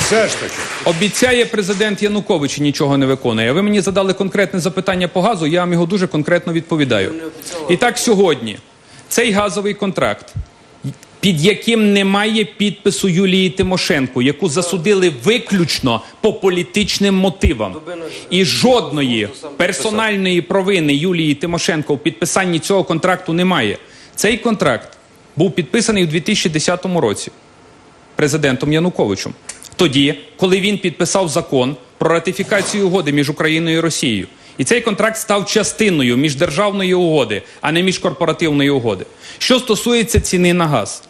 Все ж таки. Обіцяє президент Янукович і нічого не виконує. Ви мені задали конкретне запитання по газу, я вам його дуже конкретно відповідаю. І так сьогодні цей газовий контракт, під яким немає підпису Юлії Тимошенко, яку засудили виключно по політичним мотивам, і жодної персональної провини Юлії Тимошенко в підписанні цього контракту немає. Цей контракт був підписаний у 2010 році президентом Януковичем. Тоді, коли він підписав закон про ратифікацію угоди між Україною і Росією. І цей контракт став частиною міждержавної угоди, а не міжкорпоративної угоди. Що стосується ціни на газ,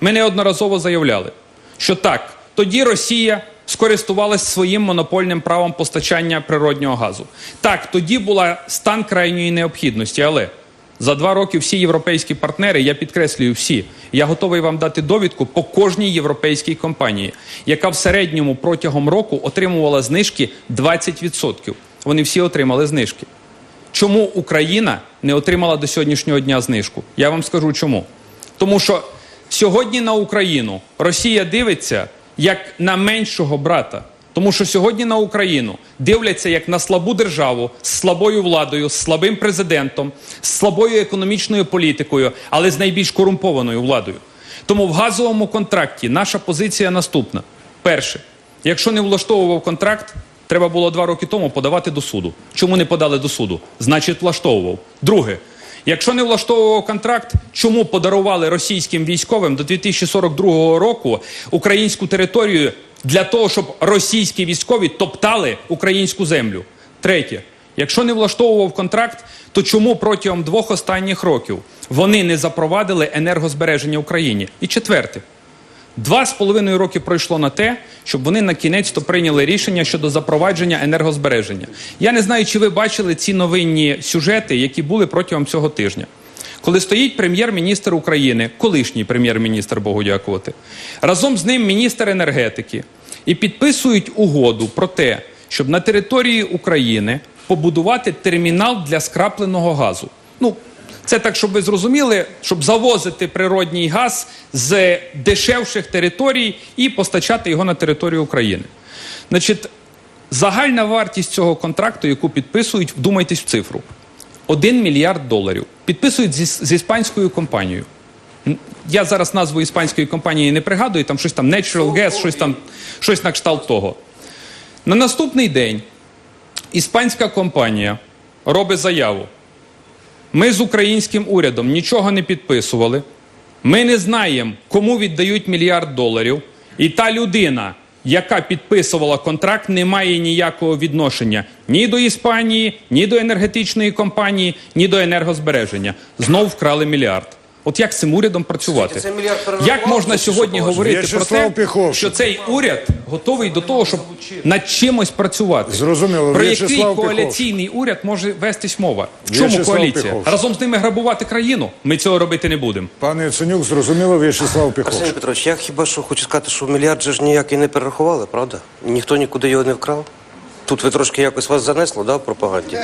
ми неодноразово заявляли, що так, тоді Росія скористувалась своїм монопольним правом постачання природнього газу. Так, тоді була стан крайньої необхідності, але за два роки всі європейські партнери, я підкреслюю всі, я готовий вам дати довідку по кожній європейській компанії, яка в середньому протягом року отримувала знижки 20%. Вони всі отримали знижки. Чому Україна не отримала до сьогоднішнього дня знижку? Я вам скажу чому. Тому що сьогодні на Україну Росія дивиться як на меншого брата. Тому що сьогодні на Україну дивляться як на слабу державу з слабою владою, з слабим президентом, з слабою економічною політикою, але з найбільш корумпованою владою. Тому в газовому контракті наша позиція наступна: перше, якщо не влаштовував контракт, треба було два роки тому подавати до суду. Чому не подали до суду? Значить, влаштовував. Друге. Якщо не влаштовував контракт, чому подарували російським військовим до 2042 року українську територію для того, щоб російські військові топтали українську землю? Третє. Якщо не влаштовував контракт, то чому протягом двох останніх років вони не запровадили енергозбереження Україні? І четверте. Два з половиною роки пройшло на те, щоб вони на кінець то прийняли рішення щодо запровадження енергозбереження. Я не знаю, чи ви бачили ці новинні сюжети, які були протягом цього тижня. Коли стоїть прем'єр-міністр України, колишній прем'єр-міністр Богу дякувати, разом з ним міністр енергетики, і підписують угоду про те, щоб на території України побудувати термінал для скрапленого газу. Ну, це так, щоб ви зрозуміли, щоб завозити природній газ з дешевших територій і постачати його на територію України. Значить, загальна вартість цього контракту, яку підписують, вдумайтесь в цифру: 1 мільярд доларів. Підписують з, з іспанською компанією. Я зараз назву іспанської компанії не пригадую, там щось там Natural Gas, щось там, щось на кшталт того. На наступний день іспанська компанія робить заяву. Ми з українським урядом нічого не підписували. Ми не знаємо, кому віддають мільярд доларів. І та людина, яка підписувала контракт, не має ніякого відношення ні до Іспанії, ні до енергетичної компанії, ні до енергозбереження. Знов вкрали мільярд. От як з цим урядом працювати? Як можна сьогодні говорити про те, що цей уряд готовий до того, щоб над чимось працювати? Зрозуміло. Про який коаліційний уряд може вестись мова? В чому коаліція? Разом з ними грабувати країну? Ми цього робити не будемо. Пане Яценюк, зрозуміло, В'ячеслав Арсеній Піховський. Петрович, я хіба що хочу сказати, що мільярд же ж ніякий не перерахували, правда? Ніхто нікуди його не вкрав. Тут ви трошки якось вас занесло, да, в пропаганді?